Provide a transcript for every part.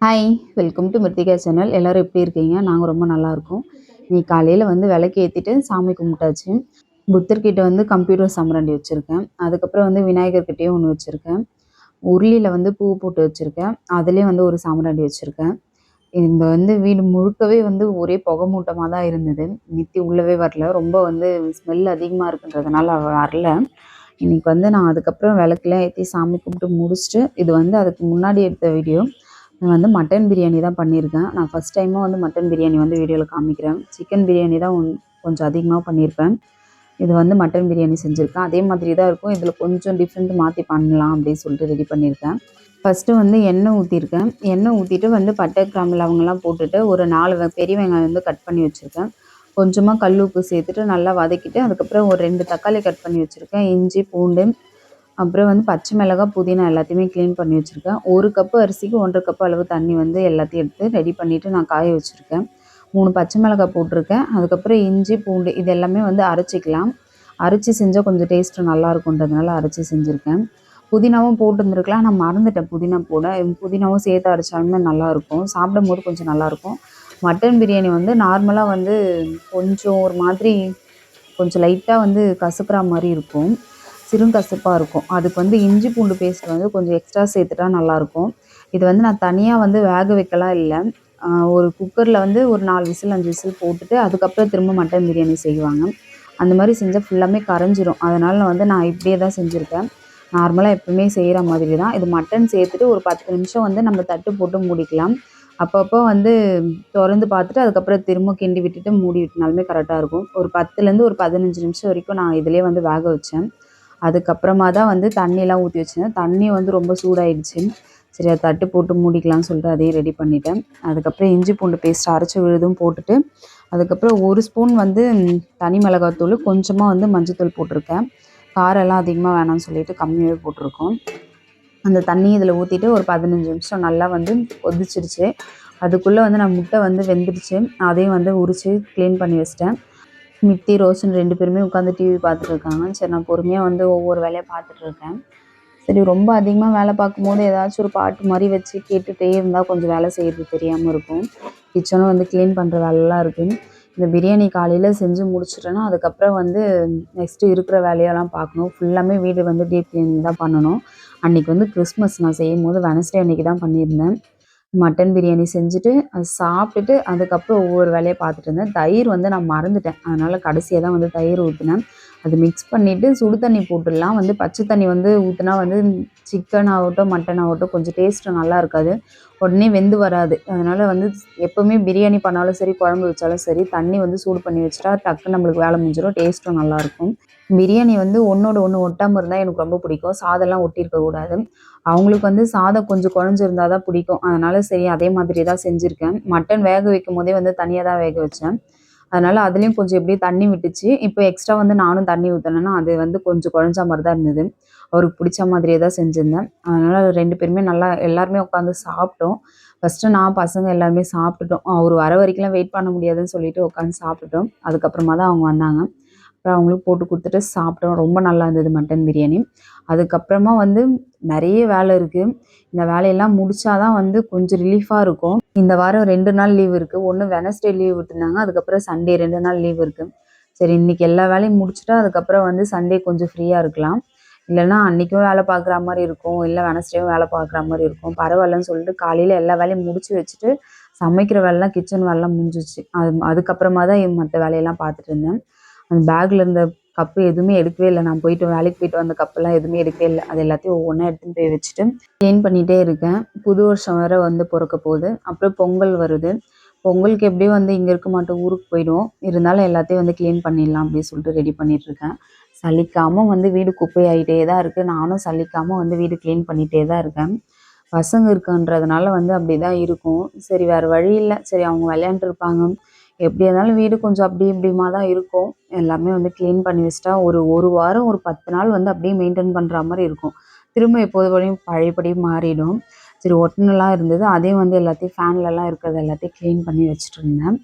Hi welcome to Mrithika channel எல்லோரும் எப்படி இருக்கீங்க? நாங்கள் ரொம்ப நல்லாயிருக்கோம் இன்னைக்கு காலையில் வந்து விளக்கு ஏற்றிட்டு சாமி கும்பிட்டாச்சு. புத்தர்கிட்ட வந்து கம்ப்யூட்டர் சமரண்டி வச்சுருக்கேன். அதுக்கப்புறம் வந்து விநாயகர்கிட்டையும் ஒன்று வச்சுருக்கேன். உருளியில் வந்து பூ போட்டு வச்சுருக்கேன். அதுலேயும் வந்து ஒரு சாமரண்டி வச்சுருக்கேன். இந்த வந்து வீடு முழுக்கவே வந்து ஒரே புகை மூட்டமாக தான் இருந்தது. நித்தி உள்ளவே வரல. ரொம்ப வந்து ஸ்மெல் அதிகமாக இருக்குன்றதுனால வரல. இன்றைக்கி வந்து நான் அதுக்கப்புறம் விளக்குலாம் ஏற்றி சாமி கும்பிட்டு முடிச்சுட்டு இது வந்து அதுக்கு முன்னாடி எடுத்த வீடியோ நான் வந்து மட்டன் பிரியாணி தான் பண்ணியிருக்கேன். நான் ஃபஸ்ட் டைமாக வந்து மட்டன் பிரியாணி வந்து வீடியோவில் காமிக்கிறேன். சிக்கன் பிரியாணி தான் கொஞ்சம் அதிகமாக பண்ணியிருப்பேன். இது வந்து மட்டன் பிரியாணி செஞ்சுருக்கேன். அதே மாதிரி தான் இருக்கும். இதில் கொஞ்சம் டிஃப்ரெண்ட் மாற்றி பண்ணலாம் அப்படின்னு சொல்லிட்டு ரெடி பண்ணியிருக்கேன். ஃபஸ்ட்டு வந்து எண்ணெய் ஊற்றிருக்கேன் எண்ணெய் ஊற்றிட்டு வந்து பட்டை கிராமில் அவங்கெல்லாம் போட்டுட்டு ஒரு நாலு பெரிய வெங்காயம் வந்து கட் பண்ணி வச்சுருக்கேன். கொஞ்சமாக கல் உப்பு சேர்த்துட்டு நல்லா வதக்கிட்டு அதுக்கப்புறம் ஒரு ரெண்டு தக்காளி கட் பண்ணி வச்சுருக்கேன். இஞ்சி பூண்டு அப்புறம் வந்து பச்சை மிளகாய் புதினா எல்லாத்தையுமே க்ளீன் பண்ணி வச்சுருக்கேன். ஒரு கப்பு அரிசிக்கு ஒன்றரை கப்பு அளவு தண்ணி வந்து எல்லாத்தையும் எடுத்து ரெடி பண்ணிவிட்டு நான் காய வச்சுருக்கேன். மூணு பச்சை மிளகாய் போட்டிருக்கேன். அதுக்கப்புறம் இஞ்சி பூண்டு இது எல்லாமே வந்து அரைச்சிக்கலாம். அரைச்சி செஞ்சால் கொஞ்சம் டேஸ்ட்டு நல்லாயிருக்குன்றதுனால அரைச்சி செஞ்சுருக்கேன். புதினாவும் போட்டுருந்துருக்கலாம். நான் மறந்துட்டேன் புதினா போட. புதினாவும் சேர்த்து அரைச்சாலுமே நல்லாயிருக்கும் சாப்பிடும் போது கொஞ்சம் நல்லாயிருக்கும் மட்டன் பிரியாணி வந்து நார்மலாக வந்து கொஞ்சம் ஒரு மாதிரி கொஞ்சம் லைட்டாக வந்து கசக்குற மாதிரி இருக்கும். சிறுங்கசப்பாக இருக்கும். அதுக்கு வந்து இஞ்சி பூண்டு பேஸ்ட் வந்து கொஞ்சம் எக்ஸ்ட்ரா சேர்த்துட்டா நல்லாயிருக்கும். இது வந்து நான் தனியாக வந்து வேக வைக்கலாம் இல்லை. ஒரு குக்கரில் வந்து ஒரு நாலு விசில் அஞ்சு விசில் போட்டுட்டு அதுக்கப்புறம் திரும்ப மட்டன் பிரியாணி செய்வாங்க. அந்த மாதிரி செஞ்சால் ஃபுல்லாமே கரைஞ்சிரும். அதனால் வந்து நான் இப்படியே தான் செஞ்சுருக்கேன். நார்மலாக எப்பவுமே செய்கிற மாதிரி தான். இது மட்டன் சேர்த்துட்டு ஒரு பத்து நிமிஷம் வந்து நம்ம தட்டு போட்டு மூடிக்கலாம். அப்பப்போ வந்து திறந்து பார்த்துட்டு அதுக்கப்புறம் திரும்ப கிண்டி விட்டுட்டு மூடி விட்டுனாலுமே கரெக்டாக இருக்கும். ஒரு பத்துலேருந்து ஒரு பதினஞ்சு நிமிஷம் வரைக்கும் நான் இதிலே வந்து வேக வச்சேன். அதுக்கப்புறமா தான் வந்து தண்ணியெலாம் ஊற்றி வச்சேன் தண்ணி வந்து ரொம்ப சூடாயிடுச்சு. சரி அதை தட்டு போட்டு மூடிக்கலாம்னு சொல்லிட்டு அதையும் ரெடி பண்ணிட்டேன். அதுக்கப்புறம் இஞ்சி பூண்டு பேஸ்ட் அரைச்சி விழுதும் போட்டுட்டு அதுக்கப்புறம் ஒரு ஸ்பூன் வந்து தனி மிளகாத்தூள் கொஞ்சமாக வந்து மஞ்சத்தூள் போட்டிருக்கேன். காரம் எல்லாம் அதிகமாக வேணாம்னு சொல்லிட்டு கம்மியாகவே போட்டிருக்கோம். அந்த தண்ணி இதில் ஊற்றிட்டு ஒரு பதினஞ்சு நிமிஷம் நல்லா வந்து கொதிச்சிருச்சு. அதுக்குள்ளே வந்து நான் முட்டை வந்து வெந்துடுச்சு. அதையும் வந்து உரித்து க்ளீன் பண்ணி வச்சிட்டேன். மித்தி ரோஷன் ரெண்டு பேருமே உட்காந்து டிவி பார்த்துட்டு இருக்காங்க சரி நான் பொறுமையாக வந்து ஒவ்வொரு வேலையை பார்த்துட்டு இருக்கேன் சரி ரொம்ப அதிகமாக வேலை பார்க்கும்போது ஏதாச்சும் ஒரு பாட்டு மாதிரி வச்சு கேட்டுகிட்டே இருந்தால் கொஞ்சம் வேலை செய்கிறது தெரியாமல் இருக்கும். கிச்சனும் வந்து க்ளீன் பண்ணுற வேலைலாம் இருக்குது இந்த பிரியாணி காலையில் செஞ்சு முடிச்சிட்டேன்னா அதுக்கப்புறம் வந்து நெக்ஸ்ட்டு இருக்கிற வேலையெல்லாம் பார்க்கணும். ஃபுல்லாமே வீடு வந்து டீப் க்ளீனிங் தான் பண்ணணும். அன்றைக்கி வந்து கிறிஸ்மஸ் நான் செய்யும் போது வெனஸ்டே அன்றைக்கி தான் பண்ணியிருந்தேன். மட்டன் பிரியாணி செஞ்சுட்டு அது சாப்பிட்டுட்டு அதுக்கப்புறம் ஒவ்வொரு வேலையை பார்த்துட்டு இருந்தேன். தயிர் வந்து நான் மறந்துட்டேன். அதனால் கடைசியாக தான் வந்து தயிர் ஊற்றினேன் அது மிக்ஸ் பண்ணிவிட்டு சுடு தண்ணி போட்டுடலாம். வந்து பச்சை தண்ணி வந்து ஊற்றினா வந்து சிக்கன் ஆகட்டும் மட்டன் ஆகட்டும் கொஞ்சம் டேஸ்ட்டு நல்லா இருக்காது. உடனே வெந்து வராது. அதனால் வந்து எப்போவுமே பிரியாணி பண்ணாலும் சரி குழம்பு வச்சாலும் சரி தண்ணி வந்து சூடு பண்ணி வச்சுட்டா டக்குன்னு நம்மளுக்கு வேலை முடிஞ்சிடும் டேஸ்ட்டும் நல்லாயிருக்கும் பிரியாணி வந்து ஒன்றோட ஒன்று ஒட்டாமல் இருந்தால் எனக்கு ரொம்ப பிடிக்கும். சாதம்லாம் ஒட்டியிருக்கக்கூடாது அவங்களுக்கு வந்து சாதம் கொஞ்சம் குழஞ்சிருந்தா தான் பிடிக்கும். அதனால சரி அதே மாதிரி தான் செஞ்சுருக்கேன். மட்டன் வேக வைக்கும் போதே வந்து தனியாக தான் வேக வச்சேன். அதனால அதுலேயும் கொஞ்சம் எப்படியே தண்ணி விட்டுச்சு. இப்போ எக்ஸ்ட்ரா வந்து நானும் தண்ணி ஊற்றினேன்னா அது வந்து கொஞ்சம் குழஞ்ச மாதிரி தான் இருந்தது. அவருக்கு பிடிச்ச மாதிரியே தான் செஞ்சுருந்தேன். அதனால் ரெண்டு பேருமே நல்லா எல்லாருமே உட்காந்து சாப்பிட்டோம். ஃபஸ்ட்டு நான் பசங்க எல்லாருமே சாப்பிட்டுட்டோம். அவர் வர வரைக்கும்லாம் வெயிட் பண்ண முடியாதுன்னு சொல்லிட்டு உட்காந்து சாப்பிட்டுட்டோம். அதுக்கப்புறமா தான் அவங்க வந்தாங்க. அப்புறம் அவங்களுக்கு போட்டு கொடுத்துட்டு சாப்பிட்டோம். ரொம்ப நல்லா இருந்தது மட்டன் பிரியாணி. அதுக்கப்புறமா வந்து நிறைய வேலை இருக்குது இந்த வேலையெல்லாம் முடிச்சாதான் வந்து கொஞ்சம் ரிலீஃபாக இருக்கும். இந்த வாரம் ரெண்டு நாள் லீவ் இருக்குது ஒன்று வெனஸ்டே லீவ் விட்டுருந்தாங்க. அதுக்கப்புறம் சண்டே ரெண்டு நாள் லீவ் இருக்குது சரி இன்னைக்கு எல்லா வேலையும் முடிச்சுட்டா அதுக்கப்புறம் வந்து சண்டே கொஞ்சம் ஃப்ரீயாக இருக்கலாம். இல்லைன்னா அன்றைக்கும் வேலை பார்க்குற மாதிரி இருக்கும். இல்லை வெனஸ்டேவும் வேலை பார்க்குற மாதிரி இருக்கும். பரவாயில்லன்னு சொல்லிட்டு காலையில் எல்லா வேலையும் முடிச்சு வச்சுட்டு சமைக்கிற வேலைலாம் கிச்சன் வேலைலாம் முடிஞ்சிச்சு அது அதுக்கப்புறமா தான் மற்ற வேலையெல்லாம் பார்த்துட்டு இருந்தேன். அந்த பேக்கில் இருந்த கப்பு எதுவுமே எடுக்கவே இல்லை. நான் போயிட்டு வேலைக்கு போயிட்டு வந்த கப்பெல்லாம் எதுவுமே எடுக்கவே இல்லை. அது எல்லாத்தையும் ஒவ்வொன்றா எடுத்துன்னு போய் வச்சுட்டு க்ளீன் பண்ணிகிட்டே இருக்கேன். புது வருஷம் வேறு வந்து பிறக்க போகுது. அப்புறம் பொங்கல் வருது. பொங்கலுக்கு எப்படியும் வந்து இங்கே இருக்க மாட்டோம் ஊருக்கு போயிடுவோம். இருந்தாலும் எல்லாத்தையும் வந்து க்ளீன் பண்ணிடலாம் அப்படின்னு சொல்லிட்டு ரெடி பண்ணிட்டு இருக்கேன். சலிக்காமல் வந்து வீடு குப்பையாகிட்டே தான் இருக்குது நானும் சலிக்காமல் வந்து வீடு க்ளீன் பண்ணிகிட்டே தான் இருக்கேன். பசங்க இருக்குன்றதுனால வந்து அப்படி தான் இருக்கும். சரி வேறு வழி இல்லை. சரி அவங்க விளையாண்டுருப்பாங்க. எப்படி இருந்தாலும் வீடு கொஞ்சம் அப்படி இப்படிமா தான் இருக்கும். எல்லாமே வந்து க்ளீன் பண்ணி வச்சிட்டா ஒரு ஒரு வாரம் ஒரு பத்து நாள் வந்து அப்படியே மெயின்டைன் பண்ணுற மாதிரி இருக்கும். திரும்ப எப்போது வரையும் பழையபடி மாறிடும். சரி ஒட்டனெல்லாம் இருந்தது. அதையும் வந்து எல்லாத்தையும் ஃபேன்லலாம் இருக்கிறது எல்லாத்தையும் க்ளீன் பண்ணி வச்சுட்டு இருந்தேன்.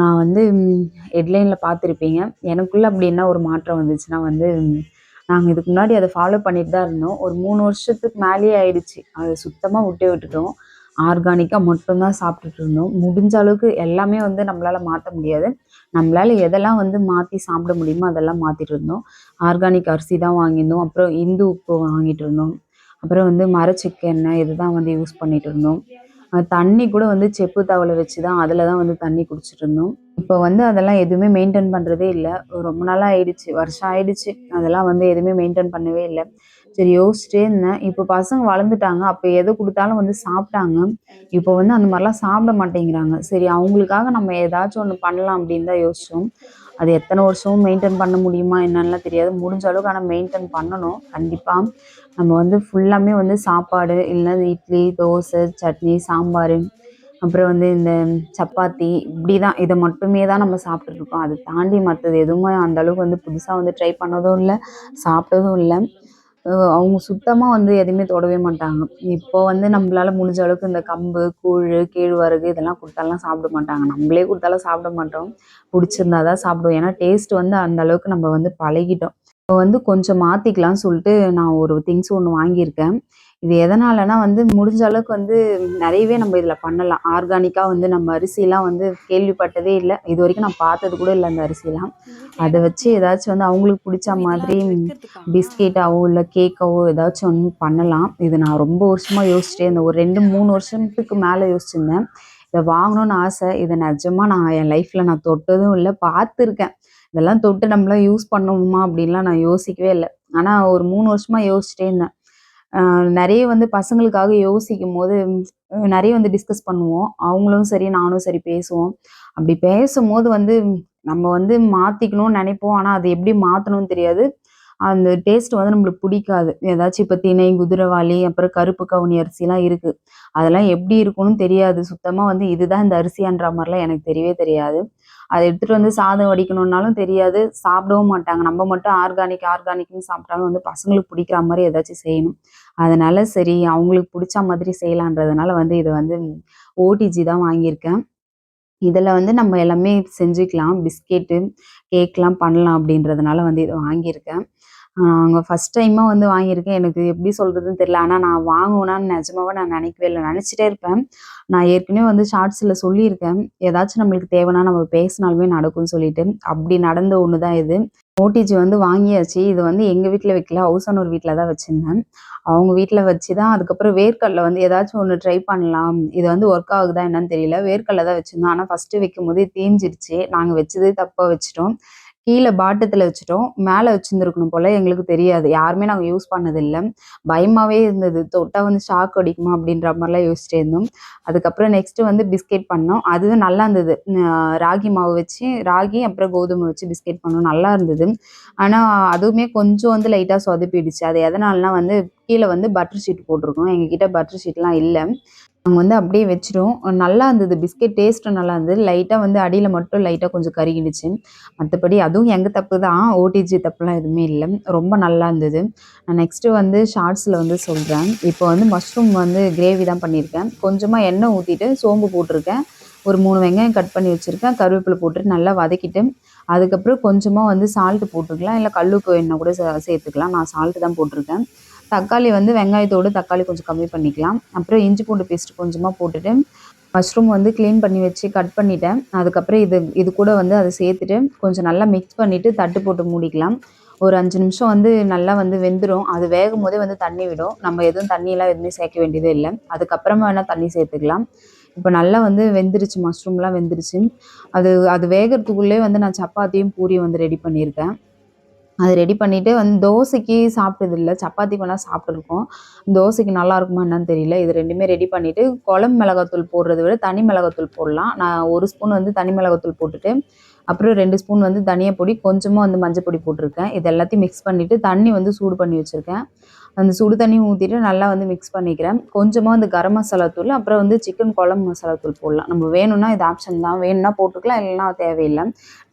நான் வந்து ஹெட்லைனில் பார்த்துருப்பீங்க. எனக்குள்ளே அப்படி என்ன ஒரு மாற்றம் வந்துச்சுன்னா வந்து நாங்கள் இதுக்கு முன்னாடி அதை ஃபாலோ பண்ணிட்டு தான் இருந்தோம். ஒரு மூணு வருஷத்துக்கு மேலேயே ஆயிடுச்சு. அதை சுத்தமாக விட்டே விட்டுட்டோம். ஆர்கானிக்காக மட்டும்தான் சாப்பிட்டுட்டு இருந்தோம். முடிஞ்ச அளவுக்கு எல்லாமே வந்து நம்மளால் மாற்ற முடியாது. நம்மளால் எதெல்லாம் வந்து மாற்றி சாப்பிட முடியுமோ அதெல்லாம் மாற்றிட்டு இருந்தோம். ஆர்கானிக் அரிசி தான் வாங்கியிருந்தோம். அப்புறம் இந்து உப்பு வாங்கிட்டு இருந்தோம். அப்புறம் வந்து மரச்சிக்கெண்ணெய் இதுதான் வந்து யூஸ் பண்ணிட்டு இருந்தோம். தண்ணி கூட வந்து செப்பு தவளை வச்சு தான் அதில் தான் வந்து தண்ணி குடிச்சிட்டு இருந்தோம். இப்போ வந்து அதெல்லாம் எதுவுமே மெயின்டைன் பண்ணுறதே இல்லை. ரொம்ப நாளாக ஆயிடுச்சு. வருஷம் ஆயிடுச்சு. அதெல்லாம் வந்து எதுவுமே மெயின்டைன் பண்ணவே இல்லை. சரி யோசிச்சிட்டே இருந்தேன். இப்போ பசங்க வளர்ந்துட்டாங்க. அப்போ எதை கொடுத்தாலும் வந்து சாப்பிட்டாங்க. இப்போ வந்து அந்த மாதிரிலாம் சாப்பிட மாட்டேங்கிறாங்க. சரி அவங்களுக்காக நம்ம ஏதாச்சும் ஒன்று பண்ணலாம் அப்படின்னு தான் யோசித்தோம் அது எத்தனை வருஷமும் மெயின்டைன் பண்ண முடியுமா என்னென்னலாம் தெரியாது. முடிஞ்ச அளவுக்கு ஆனால் மெயின்டைன் பண்ணணும். கண்டிப்பாக நம்ம வந்து ஃபுல்லாமே வந்து சாப்பாடு இல்லைன்னா இட்லி தோசை சட்னி சாம்பார் அப்புறம் வந்து இந்த சப்பாத்தி இப்படி தான் இதை மட்டுமே தான் நம்ம சாப்பிட்டுருக்கோம் அதை தாண்டி மற்றது எதுவுமே அந்த அளவுக்கு வந்து புதுசாக வந்து ட்ரை பண்ணதும் இல்லை சாப்பிட்டதும் இல்லை. அவங்க சுத்தமாக வந்து எதுவுமே தொடவே மாட்டாங்க. இப்போ வந்து நம்மளால முடிஞ்ச அளவுக்கு இந்த கம்பு கூழ் கேழ்வரகு இதெல்லாம் கொடுத்தாலாம் சாப்பிட மாட்டாங்க. நம்மளே கொடுத்தாலும் சாப்பிட மாட்டோம். பிடிச்சிருந்தா தான் சாப்பிடுவோம். ஏன்னா டேஸ்ட் வந்து அந்த அளவுக்கு நம்ம வந்து பழகிட்டோம். இப்போ வந்து கொஞ்சம் மாற்றிக்கலாம்னு சொல்லிட்டு நான் ஒரு திங்ஸ் ஒன்று வாங்கியிருக்கேன். இது எதனாலனா வந்து முடிஞ்ச அளவுக்கு வந்து நிறையவே நம்ம இதில் பண்ணலாம். ஆர்கானிக்காக வந்து நம்ம அரிசிலாம் வந்து கேள்விப்பட்டதே இல்லை. இது வரைக்கும் நான் பார்த்தது கூட இல்லை அந்த அரிசிலாம். அதை வச்சு ஏதாச்சும் வந்து அவங்களுக்கு பிடிச்ச மாதிரி பிஸ்கெட்டாவோ இல்லை கேக்காவோ ஏதாச்சும் ஒன்று பண்ணலாம். இது நான் ரொம்ப வருஷமாக யோசிச்சிட்டே இருந்தேன். ஒரு ரெண்டு மூணு வருஷத்துக்கு மேலே யோசிச்சிருந்தேன். இதை வாங்கணும்னு ஆசை. இதை நிஜமாக நான் என் லைஃப்பில் நான் தொட்டதும் இல்லை பார்த்துருக்கேன். இதெல்லாம் தொட்டு நம்மளாம் யூஸ் பண்ணணுமா அப்படின்லாம் நான் யோசிக்கவே இல்லை. ஆனால் ஒரு மூணு வருஷமாக யோசிச்சிட்டே இருந்தேன். நிறைய வந்து பசங்களுக்காக யோசிக்கும் போது நிறைய வந்து டிஸ்கஸ் பண்ணுவோம். அவங்களும் சரி நானும் சரி பேசுவோம். அப்படி பேசும்போது வந்து நம்ம வந்து மாற்றிக்கணும்னு நினைப்போம். ஆனால் அது எப்படி மாற்றணும்னு தெரியாது. அந்த டேஸ்ட் வந்து நம்மளுக்கு பிடிக்காது. ஏதாச்சும் இப்போ திணை குதிரைவாளி அப்புறம் கருப்பு கவுனி அரிசிலாம் இருக்குது அதெல்லாம் எப்படி இருக்கும்னு தெரியாது. சுத்தமாக வந்து இதுதான் இந்த அரிசியான்ற மாதிரிலாம் எனக்கு தெரியவே தெரியாது. அதை எடுத்துகிட்டு வந்து சாதம் வடிக்கணும்னாலும் தெரியாது. சாப்பிடவும் மாட்டாங்க. நம்ம மட்டும் ஆர்கானிக் ஆர்கானிக்னு சாப்பிட்டாலும் வந்து பசங்களுக்கு பிடிக்கிற மாதிரி ஏதாச்சும் செய்யணும். அதனால சரி அவங்களுக்கு பிடிச்ச மாதிரி செய்யலான்றதுனால வந்து இதை வந்து ஓடிஜி தான் வாங்கியிருக்கேன். இதில் வந்து நம்ம எல்லாமே செஞ்சுக்கலாம். பிஸ்கெட்டு கேக்லாம் பண்ணலாம் அப்படின்றதுனால வந்து இதை வாங்கியிருக்கேன். அங்கே ஃபஸ்ட் டைமாக வந்து வாங்கியிருக்கேன். எனக்கு எப்படி சொல்கிறதுன்னு தெரியல. ஆனால் நான் வாங்குவேனான்னு நிஜமாவே நான் நினைக்கவே இல்லை. நினச்சிட்டே இருப்பேன். நான் ஏற்கனவே வந்து ஷார்ட்ஸில் சொல்லியிருக்கேன். ஏதாச்சும் நம்மளுக்கு தேவைன்னா நம்ம பேசினாலுமே நடக்கும்னு சொல்லிட்டு. அப்படி நடந்த ஒன்று தான் இது. ஓடிஜி வந்து வாங்கியாச்சு. இது வந்து எங்கள் வீட்டில் வைக்கல. ஹவுஸ் ஓனர் வீட்டில் தான் வச்சுருந்தேன். அவங்க வீட்டில் வச்சு தான் அதுக்கப்புறம் வேர்க்கடல வந்து ஏதாச்சும் ஒன்று ட்ரை பண்ணலாம். இது வந்து ஒர்க் ஆகுதா என்னன்னு தெரியல. வேர்க்கடல தான் வச்சுருந்தோம். ஆனால் ஃபஸ்ட்டு வைக்கும் போதே தீஞ்சிருச்சு. நாங்கள் வச்சதே தப்பாக வச்சுட்டோம். கீழே பாட்டத்தில் வச்சுட்டோம். மேலே வச்சுருந்துருக்கணும் போல் எங்களுக்கு தெரியாது. யாருமே நாங்கள் யூஸ் பண்ணதில்லை. பயமாகவே இருந்தது. தொட்டால் வந்து ஷாக் அடிக்குமா அப்படின்ற மாதிரிலாம் யோசிச்சுட்டே இருந்தோம். அதுக்கப்புறம் நெக்ஸ்ட்டு வந்து பிஸ்கெட் பண்ணோம். அதுவும் நல்லா இருந்தது. ராகி மாவு வச்சு ராகி அப்புறம் கோதுமை வச்சு பிஸ்கெட் பண்ணோம். நல்லா இருந்தது. ஆனால் அதுவுமே கொஞ்சம் வந்து லைட்டாக சொதப்பிடுச்சு. அது எதனாலனா வந்து கீழே வந்து பட்டர் ஷீட் போட்டிருக்கோம். எங்ககிட்ட பட்டர் ஷீட்லாம் இல்லை. நாங்கள் வந்து அப்படியே வச்சிட்டோம் நல்லா இருந்தது. பிஸ்கெட் டேஸ்ட்டும் நல்லா இருந்தது. லைட்டாக வந்து அடியில் மட்டும் லைட்டாக கொஞ்சம் கருகிடுச்சு. மற்றபடி அதுவும் எங்கள் தப்பு தான். ஓடிஜி தப்புலாம் எதுவுமே இல்லை. ரொம்ப நல்லா இருந்தது. நான் நெக்ஸ்ட்டு வந்து ஷார்ட்ஸில் வந்து சொல்கிறேன் இப்போ வந்து மஷ்ரூம் வந்து கிரேவி தான் பண்ணியிருக்கேன். கொஞ்சமாக எண்ணெய் ஊற்றிட்டு சோம்பு போட்டிருக்கேன். ஒரு மூணு வெங்காயம் கட் பண்ணி வச்சுருக்கேன். கருவேப்பிலை போட்டுட்டு நல்லா வதக்கிட்டு அதுக்கப்புறம் கொஞ்சமாக வந்து சால்ட்டு போட்டுக்கலாம். இல்லை கல்லுப்பு எண்ணெய் கூட சேர்த்துக்கலாம். நான் சால்ட்டு தான் போட்டிருக்கேன். தக்காளி வந்து வெங்காயத்தோடு தக்காளி கொஞ்சம் கம்மி பண்ணிக்கலாம். அப்புறம் இஞ்சி பூண்டு பேஸ்ட் கொஞ்சமாக போட்டுட்டு மஷ்ரூம் வந்து க்ளீன் பண்ணி வச்சு கட் பண்ணிட்டேன். அதுக்கப்புறம் இது இது கூட வந்து அதை சேர்த்துட்டு கொஞ்சம் நல்லா மிக்ஸ் பண்ணிவிட்டு தட்டு போட்டு மூடிக்கலாம். ஒரு அஞ்சு நிமிஷம் வந்து நல்லா வந்து வெந்துடும் அது வேகும் போதே வந்து தண்ணி விடும். நம்ம எதுவும் தண்ணியெல்லாம் எதுவுமே சேர்க்க வேண்டியதே இல்லை. அதுக்கப்புறமா வேணால் தண்ணி சேர்த்துக்கலாம். இப்போ நல்லா வந்து வெந்துருச்சு மஷ்ரூம்லாம் வெந்துருச்சு. அது அது வேகிறதுக்குள்ளே வந்து நான் சப்பாத்தியும் பூரியும் வந்து ரெடி பண்ணியிருக்கேன். அது ரெடி பண்ணிவிட்டு வந்து தோசைக்கு சாப்பிட்டது இல்லை சப்பாத்தி பண்ணால் சாப்பிட்ருக்கோம் தோசைக்கு நல்லா இருக்குமா என்னன்னு தெரியல. இது ரெண்டுமே ரெடி பண்ணிவிட்டு குழம்பு மிளகாத்தூள் போடுறத விட தனி மிளகாத்தூள் போடலாம். நான் ஒரு ஸ்பூன் வந்து தனி மிளகாத்தூள் போட்டுட்டு அப்புறம் ரெண்டு ஸ்பூன் வந்து தனியா பொடி கொஞ்சமாக வந்து மஞ்சள் பொடி போட்டிருக்கேன். இது எல்லாத்தையும் மிக்ஸ் பண்ணிவிட்டு தண்ணி வந்து சூடு பண்ணி வச்சுருக்கேன். அந்த சுடு தண்ணி ஊற்றிட்டு நல்லா வந்து மிக்ஸ் பண்ணிக்கிறேன். கொஞ்சமாக வந்து கரம் மசாலா தூள் அப்புறம் வந்து சிக்கன் குழம்பு மசாலா தூள் போடலாம். நம்ம வேணும்னா இது ஆப்ஷன் தான். வேணும்னா போட்டுக்கலாம் இல்லைன்னா தேவையில்லை.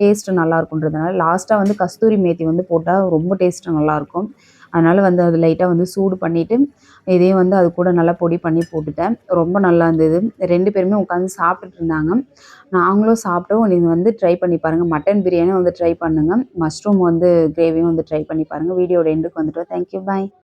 டேஸ்ட்டு நல்லா இருக்குன்றதுனால லாஸ்ட்டாக வந்து கஸ்தூரி மேத்தி வந்து போட்டால் ரொம்ப டேஸ்ட்டு நல்லாயிருக்கும். அதனால் வந்து அது லைட்டாக வந்து சூடு பண்ணிவிட்டு இதையும் வந்து அது கூட நல்லா பொடி பண்ணி போட்டுட்டேன். ரொம்ப நல்லா இருந்தது. ரெண்டு பேருமே உட்காந்து சாப்பிட்டுட்டு இருந்தாங்க. நாங்களும் சாப்பிட்டோம். நீங்கள் வந்து ட்ரை பண்ணி பாருங்கள் மட்டன் பிரியாணியும் வந்து ட்ரை பண்ணுங்கள் மஷ்ரூம் வந்து கிரேவியும் வந்து ட்ரை பண்ணி பாருங்கள் வீடியோட எண்டுக்கு வந்துட்டோம். Thank you bye